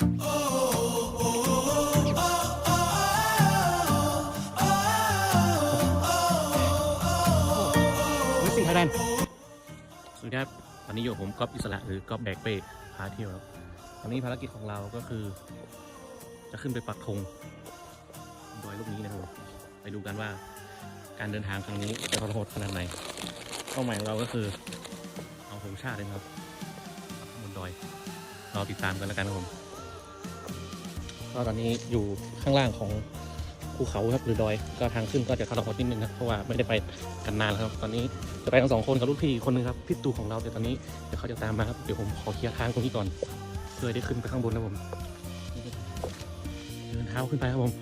วิสิงไทยแลนด์สวัสดีครับวันนี้อยู่กับผมก๊อฟอิสระหรือก๊อฟแบกเป้พาเที่ยวครับวันนี้ภารกิจของเราก็คือ จะขึ้นไปปักธงดอยลูกนี้นะครับผมไปดูกันว่าการเดินทางครั้งนี้จะทรหดขนาดไหนเป้าหมายของเราก็คือ เอาธงชาติเลยนะครับบนดอยรอติดตามกันแล้วกันครับผม ก็ตอนนี้อยู่ข้างล่างของภูเขาครับหรือดอยก็ทางขึ้นก็จะทรหดนิดนึงครับเพราะว่าไม่ได้ไปกันนานแล้วครับ ตอนนี้จะไปทั้งสองคนกับรุ่นพี่คนนึงครับพี่ตูของเราแต่ตอนนี้เดี๋ยวเขาจะตามมาครับเดี๋ยวผมขอเคลียร์ทางตรงนี้ก่อนเพื่อได้ขึ้นไปข้างบนนะผมเดินเท้าขึ้นไปครับผม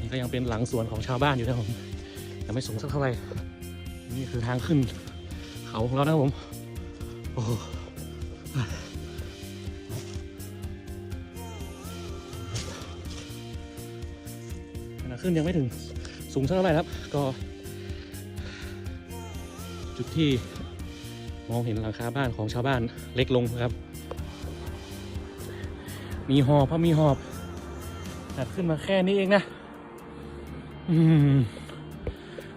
นี่ก็ยังเป็นหลังสวนของชาวบ้านอยู่นะครับผมยังไม่สูงสักเท่าไหร่นี่คือทางขึ้น เขาของเรานะครับผม โอ้ ขณะขึ้นยังไม่ถึงสูงเท่าไหร่ครับ ก็ จุดที่มองเห็นหลังคาบ้านของชาวบ้านเล็กลงนะครับ มีหอบพระมีหอบจัดขึ้นมาแค่นี้เองนะอืม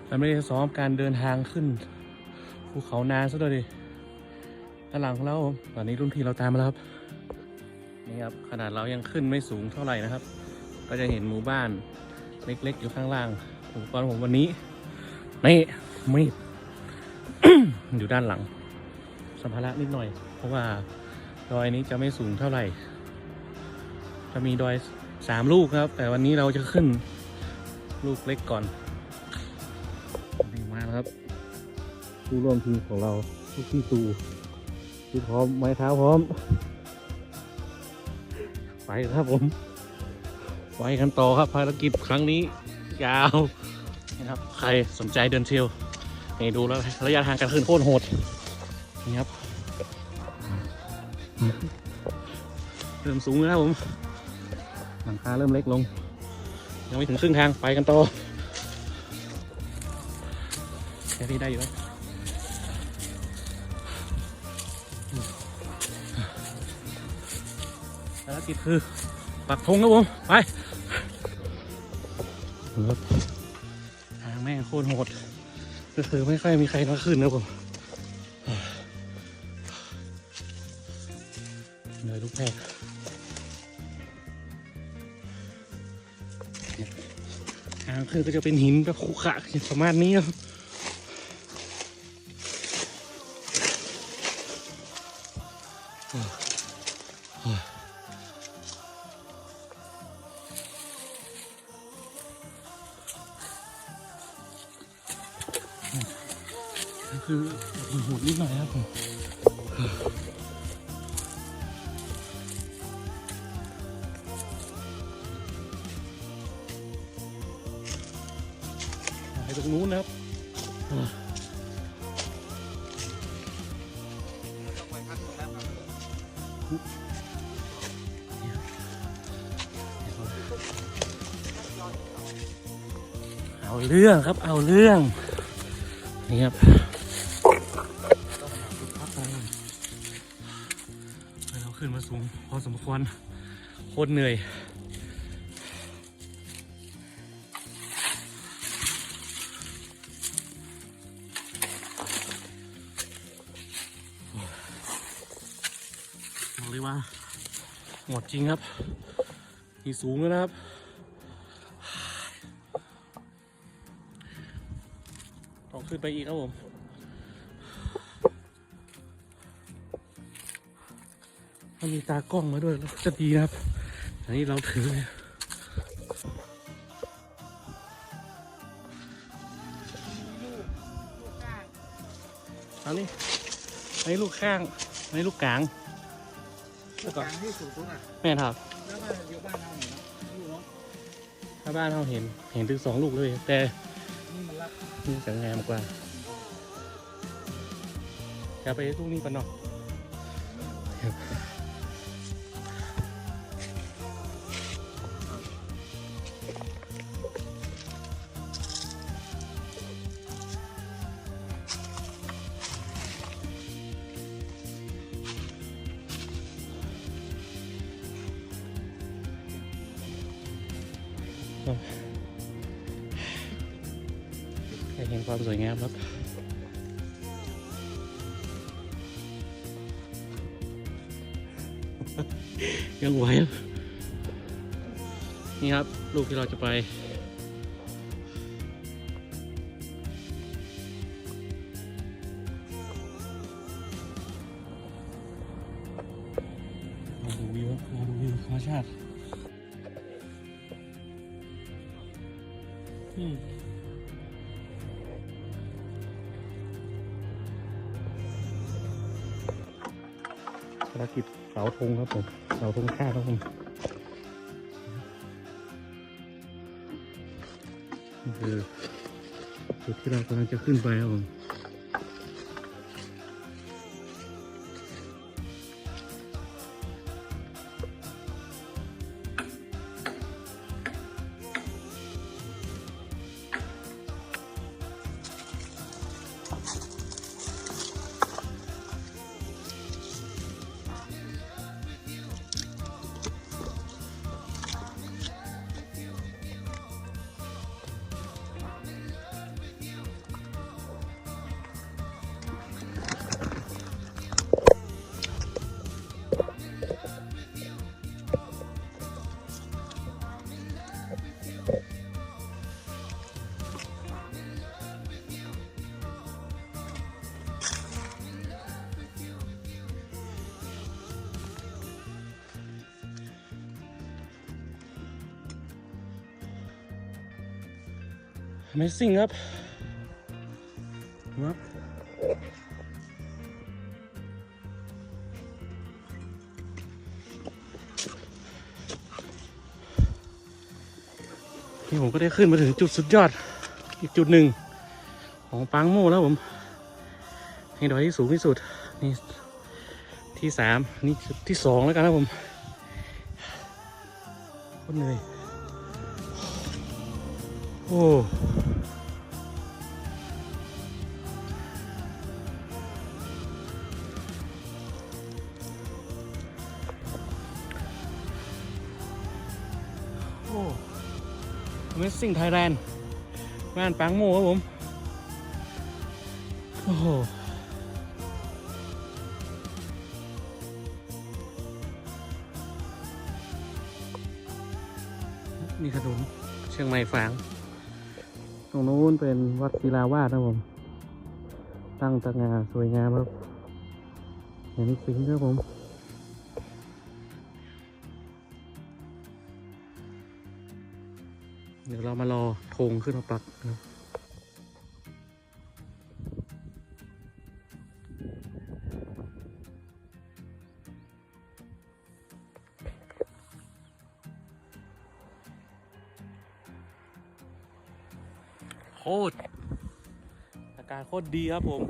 มันไม่ได้ซ้อมการเดินทางขึ้นภูเขานานซะด้วยดิด้านหลังของเราตอนนี้รุ่นพี่เราตามมาแล้วครับ นี่ครับ ขนาดเรายังขึ้นไม่สูงเท่าไหร่นะครับ ก็จะเห็นหมู่บ้าน เล็ก ๆ อยู่ข้างล่างอุปกรณ์ผมวันนี้นี่มีดอยู่ด้านหลัง สัมภาระนิดหน่อย เพราะว่าดอยนี้จะไม่สูงเท่าไหร่ จะมีดอยสามลูกครับ แต่วันนี้เราจะขึ้นลูกเล็กก่อนนี่มาแล้วครับผู้ร่วมทีมของเราทุกที่ตูที่พร้อมไม้เท้าพร้อม ไปครับผม ไปกันต่อครับภารกิจครั้งนี้ยาวนะครับใครสนใจเดินเที่ยวนี่ดูแล้วระยะทางการขึ้นโคตรโหดนี่ครับเริ่มสูงแล้วผมหลังคาเริ่มเล็กลง ยังไม่ถึงครึ่งทางไปกันต่อแค่นี้ได้อยู่แล้วภารกิจคือปักธงครับผม ไป ครับทางแม่งโคตรโหดก็คือไม่ค่อยมีใครมาขึ้นนะผมเหนื่อยลุกแพรทางขึ้นก็จะเป็นหินแบบขรุขระประมาณนี้ครับ คือโหดนิดหน่อยครับผมไปตรงนู้นนะครับอ่าเอาเรื่องครับ เอาเรื่องนี่ครับ ขึ้นมาสูงพอสมควรโคตรเหนื่อยบอกเลยว่าหมดจริงครับที่สูงแล้วนะครับต้องขึ้นไปอีกครับผม ถ้ามีตากล้องมาด้วยจะดีนะครับ อันนี้เราถือเลยอันนี้อันนี้ลูกข้างอันนี้ลูกกลางลูกกลางที่สูงสุดอะแม่นครับแล้วบ้านอยู่บ้านเราเนี่ยนะอยู่เนาะถ้าบ้านเราเห็นเห็นถึงสองลูกเลย แต่นี่มันรักนี่จะงามกว่าจะไปลูกนี้ปะเนาะ เห็นความสวยงามครับยังไหวครับนี่ครับ ลูกที่เราจะไปมาดูวิวครับมาดูวิวธรรมชาติารกิจเสาธงครับผมเสาธงชาติครับผมนี่คือจุดที่เรากำลังจะขึ้นไปครับผม Amazing ครับครับนี่ผมก็ได้ขึ้นมาถึงจุดสุดยอด อีกจุดหนึ่งของปางโม่แล้วผมนี่ดอยที่สูงที่สุด นี่ที่สามนี่จุดที่สองแล้วกันนะผมโคตรเหนื่อยโอ้ Amazing Thailand งานปังโมครับผม โอ้โหมีถนนเชียงใหม่ฝาง ตรงนู้นเป็นวัดศิลาวาสนะผม ตั้งตระงานสวยงามครับเห็นสิงครับผม เดี๋ยวเรามารอธงขึ้นมาปักนะครับโคตรอากาศโคตรดีครับผม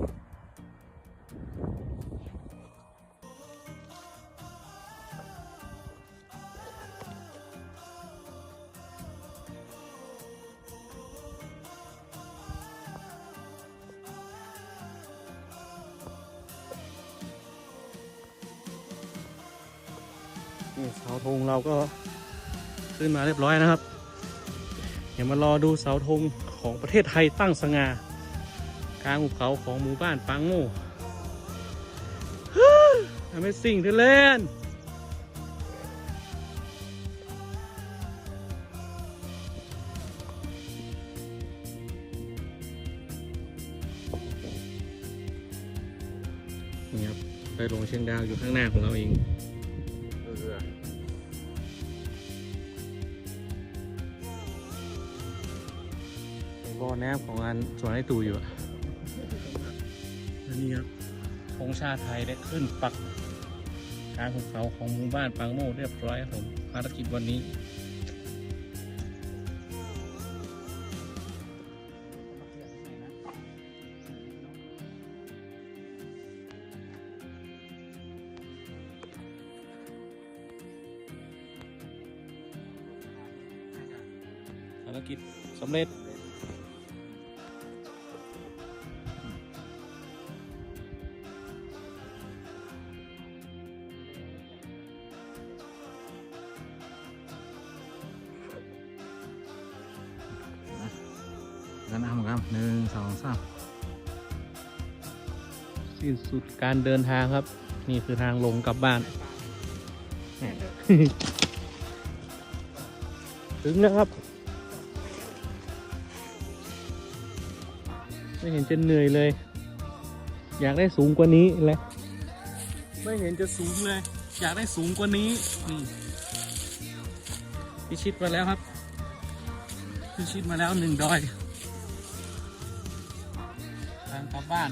นี่เสาธงเราก็ขึ้นมาเรียบร้อยนะครับ เดี๋ยวมารอดูเสาธงของประเทศไทยตั้งสง่ากลางหุบเขาของหมู่บ้านปางโง่ Amazing t h a i l a n นี่ครับไปลงเชียงดาวอยู่ข้างหน้าของเราเอง บ่อน้ำของงานสวนไอตูอยู่อะแล้วนี่ครับธงชาติไทยได้ขึ้นปักกลางหุบเขาของหมู่บ้านปางโมเรียบร้อยครับผมภารกิจวันนี้ภารกิจสำเร็จ กันอ้ำครับหนึ่งสองสามสิ้นสุดการเดินทางครับ นี่คือทางลงกลับบ้าน ถึงแล้วครับ ไม่เห็นจะเหนื่อยเลย อยากได้สูงกว่านี้แหละไม่เห็นจะสูงเลย อยากได้สูงกว่านี้นี่พิชิตมาแล้วครับพิชิตมาแล้วหนึ่งดอย บ้าน